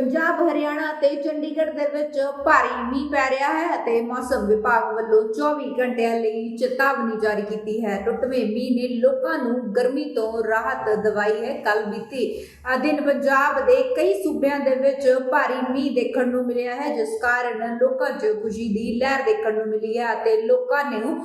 ਪੰਜਾਬ, ਹਰਿਆਣਾ ਤੇ ਚੰਡੀਗੜ੍ਹ ਦੇ ਵਿੱਚ ਭਾਰੀ ਮੀਂਹ ਪੈ ਰਿਹਾ ਹੈ ਅਤੇ ਮੌਸਮ ਵਿਭਾਗ ਵੱਲੋਂ 24 ਘੰਟਿਆਂ ਲਈ ਚੇਤਾਵਨੀ ਜਾਰੀ ਕੀਤੀ ਹੈ। ਟੁੱਟਵੇਂ ਮੀਂਹ ਨੇ ਲੋਕਾਂ ਨੂੰ ਗਰਮੀ ਤੋਂ ਰਾਹਤ ਦਿਵਾਈ ਹੈ। ਕੱਲ ਬੀਤੀ ਦਿਨ ਪੰਜਾਬ ਦੇ ਕਈ ਸੂਬਿਆਂ ਦੇ ਵਿੱਚ ਭਾਰੀ ਮੀਂਹ ਦੇਖਣ ਨੂੰ ਮਿਲਿਆ ਹੈ, ਜਿਸ ਕਾਰਨ ਲੋਕਾਂ 'ਚ ਖੁਸ਼ੀ ਦੀ ਲਹਿਰ ਦੇਖਣ ਨੂੰ ਮਿਲੀ ਹੈ ਅਤੇ ਲੋਕਾਂ ਨੂੰ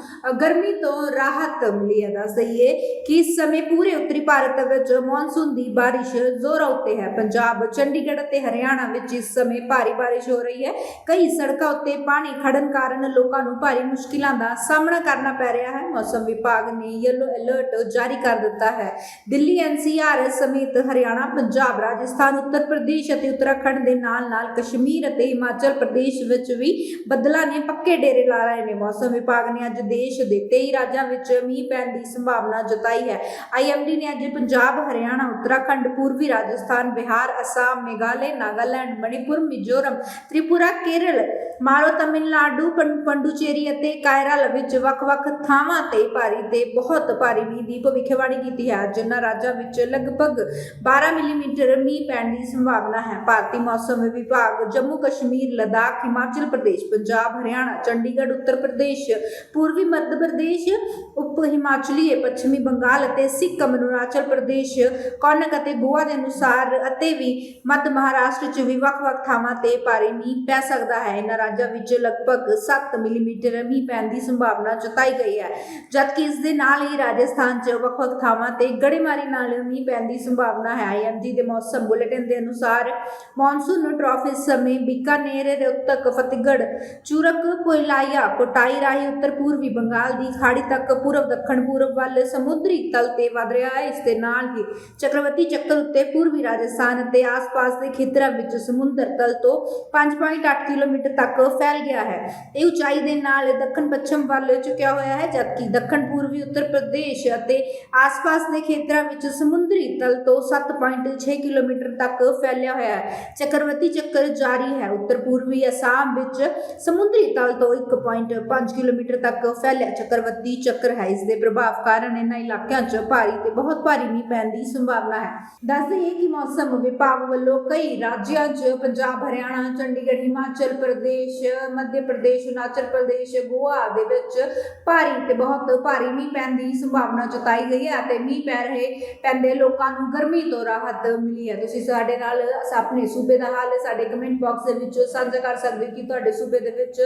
ਗਰਮੀ ਤੋਂ ਰਾਹਤ ਮਿਲੀ ਹੈ। ਦੱਸ ਦਈਏ ਕਿ ਇਸ ਸਮੇਂ ਪੂਰੇ ਉੱਤਰੀ ਭਾਰਤ ਵਿੱਚ ਮੌਨਸੂਨ ਦੀ ਬਾਰਿਸ਼ ਜ਼ੋਰਾਂ ਉੱਤੇ ਹੈ। ਪੰਜਾਬ, ਚੰਡੀਗੜ੍ਹ ਅਤੇ ਹਰਿਆਣਾ ਹਰਿਆਣਾ ਵਿੱਚ ਇਸ ਸਮੇਂ ਭਾਰੀ ਬਾਰਿਸ਼ ਹੋ ਰਹੀ ਹੈ, ਕਈ ਸੜਕਾਂ ਉੱਤੇ ਪਾਣੀ ਖੜਨ ਕਾਰਨ ਲੋਕਾਂ ਨੂੰ ਭਾਰੀ ਮੁਸ਼ਕਿਲਾਂ ਦਾ ਸਾਹਮਣਾ ਕਰਨਾ ਪੈ ਰਿਹਾ ਹੈ। ਮੌਸਮ ਵਿਭਾਗ ਨੇ ਯੈਲੋ ਅਲਰਟ ਜਾਰੀ ਕਰ ਦਿੱਤਾ ਹੈ। ਦਿੱਲੀ ਐਨਸੀਆਰ ਸਮੇਤ ਹਰਿਆਣਾ, ਪੰਜਾਬ, ਰਾਜਸਥਾਨ, ਉੱਤਰ ਪ੍ਰਦੇਸ਼ ਅਤੇ ਉੱਤਰਾਖੰਡ ਦੇ ਨਾਲ-ਨਾਲ ਕਸ਼ਮੀਰ ਅਤੇ ਹਿਮਾਚਲ ਪ੍ਰਦੇਸ਼ ਵਿੱਚ ਵੀ ਬੱਦਲਾਂ ਨੇ ਪੱਕੇ ਡੇਰੇ ਲਾ ਰਹੇ ਨੇ। ਮੌਸਮ ਵਿਭਾਗ ਨੇ ਅੱਜ ਦੇਸ਼ ਦੇ 23 ਰਾਜਾਂ ਵਿੱਚ ਮੀਂਹ ਪੈਣ ਦੀ ਸੰਭਾਵਨਾ ਜਤਾਈ ਹੈ। ਆਈਐਮਡੀ ਨੇ ਅੱਜ ਪੰਜਾਬ, ਹਰਿਆਣਾ, ਉੱਤਰਾਖੰਡ, ਪੂਰਬੀ ਰਾਜਸਥਾਨ, ਬਿਹਾਰ, ਅਸਾਮ ਮੇਘਾਲय ਨਾਗਾਲੈਂਡ ਮਣੀਪੁਰ ਮਿਜ਼ੋਰਮ ਤ੍ਰਿਪੁਰਾ ਕੇਰਲ ਮਾਰੋ ਤਮਿਲਨਾਡੂ ਪੰਡੂਚੇਰੀ ਅਤੇ ਕਾਇਰਲ ਵਿੱਚ ਵੱਖ-ਵੱਖ ਥਾਵਾਂ ਤੇ ਭਾਰੀ ਤੇ ਬਹੁਤ ਭਾਰੀ ਮੀਂਹ ਦੀ ਭਵਿੱਖਬਾਣੀ ਕੀਤੀ ਹੈ ਜਿਨ੍ਹਾਂ ਰਾਜਾਂ ਵਿੱਚ ਲਗਭਗ 12 ਮਿਲੀਮੀਟਰ ਮੀਂਹ ਪੈਣ ਦੀ ਸੰਭਾਵਨਾ ਹੈ ਭਾਰਤੀ ਮੌਸਮ ਵਿਭਾਗ ਜੰਮੂ ਕਸ਼ਮੀਰ ਲਦਾਖ ਹਿਮਾਚਲ ਪ੍ਰਦੇਸ਼ ਪੰਜਾਬ ਹਰਿਆਣਾ ਚੰਡੀਗੜ੍ਹ ਉੱਤਰ ਪ੍ਰਦੇਸ਼ ਪੂਰਬੀ ਮੱਧ ਪ੍ਰਦੇਸ਼ ਉਪ ਹਿਮਾਚਲੀ ਪੱਛਮੀ ਬੰਗਾਲ ਅਤੇ ਸਿੱਕਮ ਅਰੁਣਾਚਲ ਪ੍ਰਦੇਸ਼ ਕੌਨਕ ਅਤੇ ਗੋਆ ਦੇ ਅਨੁਸਾਰ ਅਤੇ ਵੀ ਮੱਧ ਮਹਾਰਾਸ਼ਟਰ 'ਚ ਵੀ ਵੱਖ-ਵੱਖ ਥਾਵਾਂ ਤੇ ਭਾਰੀ ਮੀਂਹ ਪੈ ਸਕਦਾ ਹੈ। ਇਹਨਾਂ ਰਾਜਾਂ ਵਿੱਚ ਲਗਭਗ 7 ਮਿਲੀਮੀਟਰ ਮੀਂਹ ਪੈਣ ਦੀ ਸੰਭਾਵਨਾ ਜਤਾਈ ਗਈ ਹੈ। ਜਦਕਿ ਇਸ ਦੇ ਨਾਲ ਹੀ ਰਾਜਸਥਾਨ 'ਚ ਵੱਖ-ਵੱਖ ਥਾਵਾਂ ਤੇ ਗੜੇਮਾਰੀ ਨਾਲ ਮੀਂਹ ਪੈਣ ਦੀ ਸੰਭਾਵਨਾ ਹੈ। ਆਈਐਮਡੀ ਦੇ ਮੌਸਮ ਬੁਲੇਟਿਨ ਦੇ ਅਨੁਸਾਰ ਮੌਨਸੂਨ ਟ੍ਰੌਫ ਇਸ ਸਮੇਂ ਬੀਕਾਨੇਰ ਰੋਹਤਕ ਫਤਿਹਗੜ੍ਹ, ਚੂਰਕ, ਕੋਇਲਾਇਆ, ਕੋਟਾਈ ਰਾਹੀਂ ਉੱਤਰ ਪੂਰਬੀ ਬੰਗਾਲ ਦੀ ਖਾੜੀ ਤੱਕ ਪੂਰਬ, ਦੱਖਣ ਪੂਰਬ ਵੱਲ ਸਮੁੰਦਰੀ ਤਲ ਤੇ ਵਧ ਰਿਹਾ ਹੈ। ਇਸ ਦੇ ਨਾਲ ਹੀ ਚੱਕਰਵਰਤੀ ਚੱਕਰ ਉੱਤੇ ਪੂਰਬੀ ਰਾਜਸਥਾਨ ਅਤੇ ਆਸ-ਪਾਸ ਦੇ ਖੇਤਰਾਂ ਵਿੱਚ ਸਮੁੰਦਰ ਤਲ ਤੋਂ 5.8 ਕਿਲੋਮੀਟਰ ਤੱਕ ਫੈਲ ਗਿਆ ਹੈ ਇਹ ਉਚਾਈ ਦੇ ਨਾਲ ਦੱਖਣ ਪੱਛਮ ਵੱਲ ਝੁਕਿਆ ਹੋਇਆ ਹੈ, ਜਦਕਿ ਦੱਖਣ ਪੂਰਬੀ ਉੱਤਰ ਪ੍ਰਦੇਸ਼ ਅਤੇ ਆਸ-ਪਾਸ ਦੇ ਖੇਤਰਾਂ ਵਿੱਚ ਸਮੁੰਦਰੀ ਤਲ ਤੋਂ 7.6 ਕਿਲੋਮੀਟਰ ਤੱਕ ਫੈਲਿਆ ਹੋਇਆ ਹੈ। ਚੱਕਰਵਰਤੀ ਚੱਕਰ ਜਾਰੀ ਹੈ। ਉੱਤਰ ਪੂਰਬੀ ਅਸਾਮ ਵਿੱਚ ਸਮੁੰਦਰੀ ਤਲ ਤੋਂ 1.5 ਕਿਲੋਮੀਟਰ ਤੱਕ ਫੈਲਿਆ ਚੱਕਰਵਰਤੀ ਚੱਕਰ ਹੈ। ਇਸ ਦੇ ਪ੍ਰਭਾਵ ਕਾਰਨ ਇਹਨਾਂ ਇਲਾਕਿਆਂ 'ਚ ਭਾਰੀ ਤੇ ਬਹੁਤ ਭਾਰੀ ਮੀਂਹ ਪੈਣ ਦੀ ਸੰਭਾਵਨਾ ਹੈ। ਦੱਸ ਦਈਏ ਕਿ ਮੌਸਮ ਵਿਭਾਗ ਵੱਲੋਂ ਕਈ ਰਾਜਿਆਂ 'ਚ ਪੰਜਾਬ, ਹਰਿਆਣਾ, ਚੰਡੀਗੜ੍ਹ, ਹਿਮਾਚਲ ਪ੍ਰਦੇਸ਼, ਮੱਧ ਪ੍ਰਦੇਸ਼, ਅਰੁਣਾਚਲ ਪ੍ਰਦੇਸ਼, ਗੋਆ ਦੇ ਵਿੱਚ ਭਾਰੀ ਤੇ ਬਹੁਤ ਭਾਰੀ ਮੀਂਹ ਪੈਣ ਦੀ ਸੰਭਾਵਨਾ ਜਤਾਈ ਗਈ ਹੈ ਅਤੇ ਮੀਂਹ ਪੈ ਰਹੇ ਪੈਂਦੇ ਲੋਕਾਂ ਨੂੰ ਗਰਮੀ ਤੋਂ ਰਾਹਤ ਮਿਲੀ ਹੈ। ਤੁਸੀਂ ਸਾਡੇ ਨਾਲ ਆਪਣੇ ਸੂਬੇ ਦਾ ਹਾਲ ਸਾਡੇ ਕਮੈਂਟ ਬਾਕਸ ਦੇ ਵਿੱਚ ਸਾਂਝਾ ਕਰ ਸਕਦੇ ਹੋ ਕਿ ਤੁਹਾਡੇ ਸੂਬੇ ਦੇ ਵਿੱਚ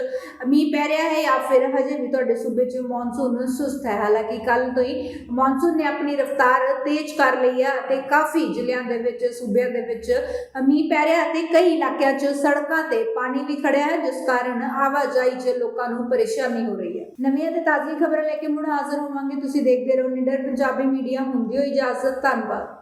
ਮੀਂਹ ਪੈ ਰਿਹਾ ਹੈ ਜਾਂ ਫਿਰ ਹਜੇ ਵੀ ਤੁਹਾਡੇ ਸੂਬੇ 'ਚ ਮੌਨਸੂਨ ਸੁਸਤ ਹੈ। ਹਾਲਾਂਕਿ ਕੱਲ ਤੋਂ ਹੀ ਮੌਨਸੂਨ ਨੇ ਆਪਣੀ ਰਫ਼ਤਾਰ ਤੇਜ਼ ਕਰ ਲਈ ਹੈ ਅਤੇ ਕਾਫੀ ਜ਼ਿਲ੍ਹਿਆਂ ਦੇ ਵਿੱਚ, ਸੂਬਿਆਂ ਦੇ ਵਿੱਚ ਮੀਂਹ ਪੈ ਰਿਹਾ ਅਤੇ ਕਈ ਇਲਾਕਿਆਂ 'ਚ ਸੜਕਾਂ ਤੇ ਪਾਣੀ ਵੀ ਖੜਿਆ ਹੈ, ਜਿਸ ਕਾਰਨ ਆਵਾਜਾਈ 'ਚ ਲੋਕਾਂ ਨੂੰ ਪਰੇਸ਼ਾਨੀ ਹੋ ਰਹੀ ਹੈ। ਨਵੀਆਂ ਤੇ ਤਾਜ਼ੀਆਂ ਖਬਰਾਂ ਲੈ ਕੇ ਮੁੜ ਹਾਜ਼ਰ ਹੋਵਾਂਗੇ। ਤੁਸੀਂ ਦੇਖਦੇ ਰਹੋ ਨਿਡਰ ਪੰਜਾਬੀ ਮੀਡੀਆ। ਹੁੰਦੀ ਹੋ ਇਜਾਜ਼ਤ। ਧੰਨਵਾਦ।